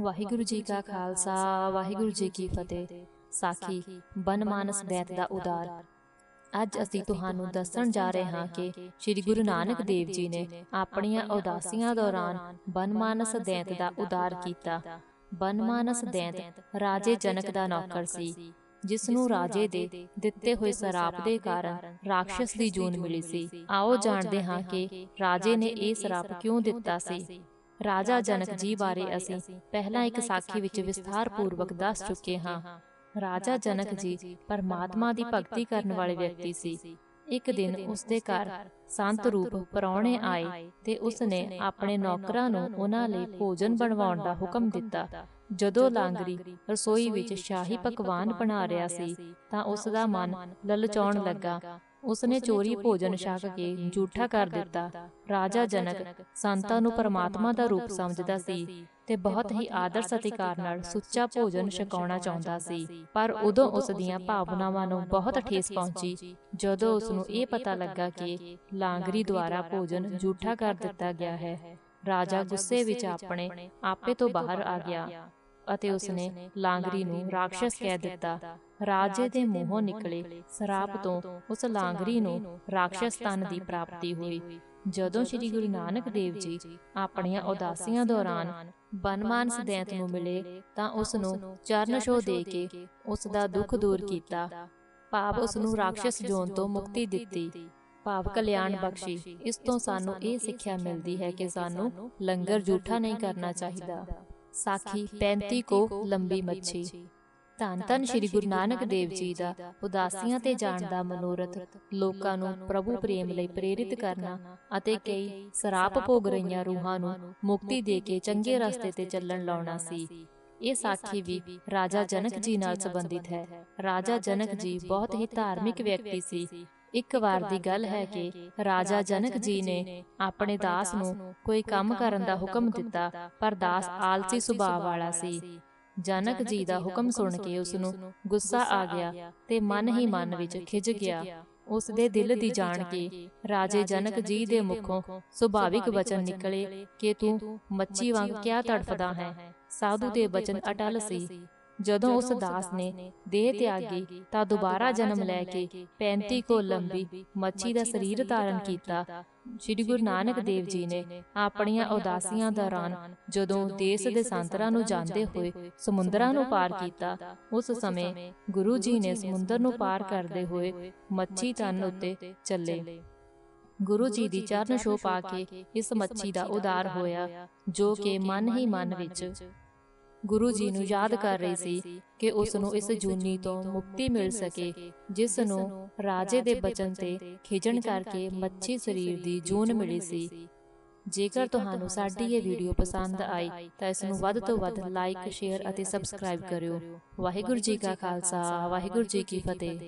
ਵਾਹਿਗੁਰੂ ਜੀ ਕਾ ਖਾਲਸਾ, ਵਾਹਿਗੁਰੂ ਜੀ ਕੀ ਫਤਿਹ। ਸਾਖੀ ਬਨਮਾਨਸ ਦੈਤ ਦਾ ਉਦਾਰ। ਅੱਜ ਅਸੀਂ ਤੁਹਾਨੂੰ ਦੱਸਣ ਜਾ ਰਹੇ ਹਾਂ ਕਿ ਸ੍ਰੀ ਗੁਰੂ ਨਾਨਕ ਦੇਵ ਜੀ ਨੇ ਆਪਣੀਆਂ ਉਦਾਸੀਆਂ ਦੌਰਾਨ ਬਨਮਾਨਸ ਦੈਤ ਦਾ ਉਦਾਰ ਕੀਤਾ। ਬਨਮਾਨਸ ਦੈਤ ਰਾਜੇ ਜਨਕ ਦਾ ਨੌਕਰ ਸੀ, ਜਿਸ ਨੂੰ ਰਾਜੇ ਦੇ ਦਿੱਤੇ ਹੋਏ ਸਰਾਪ ਦੇ ਕਾਰਨ ਰਾਖਸ਼ ਦੀ ਜੂਨ ਮਿਲੀ ਸੀ। ਆਓ ਜਾਣਦੇ ਹਾਂ ਕਿ ਰਾਜੇ ਨੇ ਇਹ ਸਰਾਪ ਕਿਉਂ ਦਿੱਤਾ ਸੀ? ਰਾਜਾ ਜਨਕ ਜੀ ਬਾਰੇ ਅਸੀਂ ਪਹਿਲਾਂ ਇੱਕ ਸਾਖੀ ਵਿੱਚ ਵਿਸਥਾਰ ਪੂਰਵਕ ਦੱਸ ਚੁੱਕੇ ਹਾਂ। ਰਾਜਾ ਜਨਕ ਜੀ ਪਰਮਾਤਮਾ ਦੀ ਭਗਤੀ ਕਰਨ ਵਾਲੇ ਵਿਅਕਤੀ ਸੀ। ਇੱਕ ਦਿਨ ਉਸ ਦੇ ਘਰ ਸੰਤ ਰੂਪ ਪਰੌਣੇ ਆਏ ਤੇ ਉਸ ਨੇ ਆਪਣੇ ਨੌਕਰਾਂ ਨੂੰ ਉਹਨਾਂ ਲਈ ਭੋਜਨ ਬਣਵਾਉਣ ਦਾ ਹੁਕਮ ਦਿੱਤਾ। ਜਦੋਂ ਲਾਂਗਰੀ ਰਸੋਈ ਵਿੱਚ ਸ਼ਾਹੀ ਪਕਵਾਨ ਬਣਾ ਰਿਹਾ ਸੀ ਤਾਂ ਉਸ ਦਾ ਮਨ ਲਲਚਾਉਣ ਲੱਗਾ। ਉਸਨੇ ਚੋਰੀ ਭੋਜਨ ਛਕ ਕੇ ਝੂਠਾ ਕਰ ਦਿੱਤਾ। ਰਾਜਾ ਜਨਕ ਸੰਤਾਂ ਨੂੰ ਪਰਮਾਤਮਾ ਦਾ ਰੂਪ ਸਮਝਦਾ ਸੀ ਤੇ ਬਹੁਤ ਹੀ ਆਦਰ ਸਤਿਕਾਰ ਨਾਲ ਸੁੱਚਾ ਭੋਜਨ ਛਕਾਉਣਾ ਚਾਹੁੰਦਾ ਸੀ। ਪਰ ਉਦੋਂ ਉਸ ਦੀਆਂ ਭਾਵਨਾਵਾਂ ਨੂੰ ਬਹੁਤ ਠੇਸ ਪਹੁੰਚੀ। ਜਦੋਂ ਉਸ ਨੂੰ ਇਹ ਪਤਾ ਲੱਗਾ ਕਿ ਲਾਂਗਰੀ ਦੁਆਰਾ ਭੋਜਨ ਝੂਠਾ ਕਰ ਦਿੱਤਾ ਗਿਆ ਹੈ। ਰਾਜਾ ਗੁੱਸੇ ਵਿੱਚ ਆਪਣੇ ਆਪੇ ਤੋਂ ਬਾਹਰ ਆ ਗਿਆ ਅਤੇ ਉਸਨੇ ਲਾਂਗਰੀ ਨੂੰ ਰਾਖਸ਼ ਕਹਿ ਦਿੱਤਾ। ਰਾਜੇ ਦੇ ਮੂੰਹੋਂ ਨਿਕਲੇ ਸਰਾਪ ਤੋਂ ਉਸ ਲਾਂਗਰੀ ਨੂੰ ਰਾਖਸ਼ ਤਨ ਦੀ ਪ੍ਰਾਪਤੀ ਹੋਈ। ਜਦੋਂ ਸ੍ਰੀ ਗੁਰੂ ਨਾਨਕ ਦੇਵ ਜੀ ਆਪਣੀਆਂ ਉਦਾਸੀਆਂ ਦੌਰਾਨ ਬਨਮਾਨਸ ਦੈਂਤ ਨੂੰ ਮਿਲੇ ਤਾਂ ਉਸ ਨੂੰ ਚਰਨ ਛੋਹ ਦੇ ਕੇ ਉਸ ਦਾ ਦੁੱਖ ਦੂਰ ਕੀਤਾ। ਭਾਵ ਉਸ ਨੂੰ ਰਾਖਸ਼ ਜੋਨ ਤੋਂ ਮੁਕਤੀ ਦਿੱਤੀ। ਭਾਵ ਕਲਿਆਣ ਬਖਸ਼ੀ। ਇਸ ਤੋਂ ਸਾਨੂੰ ਇਹ ਸਿੱਖਿਆ ਮਿਲਦੀ ਹੈ ਕਿ ਸਾਨੂੰ ਲੰਗਰ ਝੂਠਾ ਨਹੀਂ ਕਰਨਾ ਚਾਹੀਦਾ। ਸਾਖੀ 35 ਕੋ ਲੰਬੀ ਮੱਛੀ ਧੰਨ ਧੰਨ ਸ੍ਰੀ ਗੁਰੂ ਨਾਨਕ ਦੇਵ ਜੀ ਦਾ ਉਦਾਸੀਆਂ ਤੇ ਜਾਣ ਦਾ ਮਨੋਰਥ ਲੋਕਾਂ ਨੂੰ ਪ੍ਰਭੂ ਪ੍ਰੇਮ ਲਈ ਪ੍ਰੇਰਿਤ ਕਰਨਾ ਅਤੇ ਕਈ ਸਰਾਪ ਭੋਗ ਰਹੀਆਂ ਰੂਹਾਂ ਨੂੰ ਮੁਕਤੀ ਦੇ ਕੇ ਚੰਗੇ ਰਸਤੇ ਤੇ ਚੱਲਣ ਲਾਉਣਾ ਸੀ। ਇਹ ਸਾਖੀ ਵੀ ਰਾਜਾ ਜਨਕ ਜੀ ਨਾਲ ਸੰਬੰਧਿਤ ਹੈ। ਰਾਜਾ ਜਨਕ ਜੀ ਬਹੁਤ ਹੀ ਧਾਰਮਿਕ ਵਿਅਕਤੀ ਸੀ। ਇੱਕ ਵਾਰ ਦੀ ਗੱਲ ਹੈ ਕਿ ਰਾਜਾ ਜਨਕ ਜੀ ਨੇ ਆਪਣੇ ਦਾਸ ਨੂੰ ਕੋਈ ਕੰਮ ਕਰਨ ਦਾ ਹੁਕਮ ਦਿੱਤਾ ਪਰ ਦਾਸ ਆਲਸੀ ਸੁਭਾਅ ਵਾਲਾ ਸੀ ਜਨਕ ਜੀ ਦਾ ਹੁਕਮ ਸੁਣ ਕੇ ਉਸ ਨੂੰ ਗੁੱਸਾ ਆ ਗਿਆ ਤੇ ਮਨ ਹੀ ਮਨ ਵਿੱਚ ਖਿਜ ਗਿਆ। ਉਸ ਦੇ ਦਿਲ ਦੀ ਜਾਣ ਕੇ ਰਾਜੇ ਜਨਕ ਜੀ ਦੇ ਮੁਖੋਂ ਸੁਭਾਵਿਕ ਵਚਨ ਨਿਕਲੇ ਕਿ ਤੂੰ ਮੱਛੀ ਵਾਂਗ ਕਿਆ ਤੜਫਦਾ ਹੈ? ਸਾਧੂ ਦੇ ਬਚਨ ਅਟਲ ਸੀ। ਜਦੋਂ ਉਸ ਦਾਸ ਨੇ ਦੇਹ ਤਿਆਗੀ ਤਾਂ ਦੁਬਾਰਾ ਜਨਮ ਲੈ ਕੇ 35 ਕੋ ਲੰਬੀ ਮੱਛੀ ਦਾ ਸਰੀਰ ਧਾਰਨ ਕੀਤਾ ਸ੍ਰੀ ਗੁਰੂ ਨਾਨਕ ਦੇਵ ਜੀ ਨੇ ਆਪਣੀਆਂ ਉਦਾਸੀਆਂ ਦੌਰਾਨ ਜਦੋਂ ਦੇਸ਼ ਦੇ ਸੰਤਰਾਂ ਨੂੰ ਜਾਂਦੇ ਹੋਏ ਸਮੁੰਦਰਾਂ ਨੂੰ ਪਾਰ ਕੀਤਾ ਉਸ ਸਮੇਂ ਗੁਰੂ ਜੀ ਨੇ ਸਮੁੰਦਰ ਨੂੰ ਪਾਰ ਕਰਦੇ ਹੋਏ ਮੱਛੀ ਤਨ ਉੱਤੇ ਚੱਲੇ। ਗੁਰੂ ਜੀ ਦੀ ਚਰਨ ਛੋਹ ਪਾ ਕੇ ਇਸ ਮੱਛੀ ਦਾ ਉਦਾਰ ਹੋਇਆ ਜੋ ਕਿ ਮਨ ਹੀ ਮਨ ਵਿੱਚ ਗੁਰੂ ਜੀ ਨੂੰ ਯਾਦ ਕਰ ਰਹੀ ਸੀ ਕਿ ਉਸ ਨੂੰ ਇਸ ਜੂਨੀ ਤੋਂ ਮੁਕਤੀ ਮਿਲ ਸਕੇ ਜਿਸ ਨੂੰ ਰਾਜੇ ਦੇ ਬਚਨ ਤੇ ਖਿਜਣ ਕਰਕੇ ਮੱਛੀ ਸਰੀਰ ਦੀ ਜੂਨ ਮਿਲੀ ਸੀ। ਜੇਕਰ ਤੁਹਾਨੂੰ ਸਾਡੀ ਇਹ ਵੀਡੀਓ ਪਸੰਦ ਆਈ ਤਾਂ ਇਸ ਨੂੰ ਵੱਧ ਤੋਂ ਵੱਧ ਲਾਈਕ ਸ਼ੇਅਰ ਅਤੇ ਸਬਸਕ੍ਰਾਈਬ ਕਰਿਓ। ਵਾਹਿਗੁਰੂ ਜੀ ਕਾ ਖਾਲਸਾ ਵਾਹਿਗੁਰੂ ਜੀ ਕੀ ਫਤਿਹ।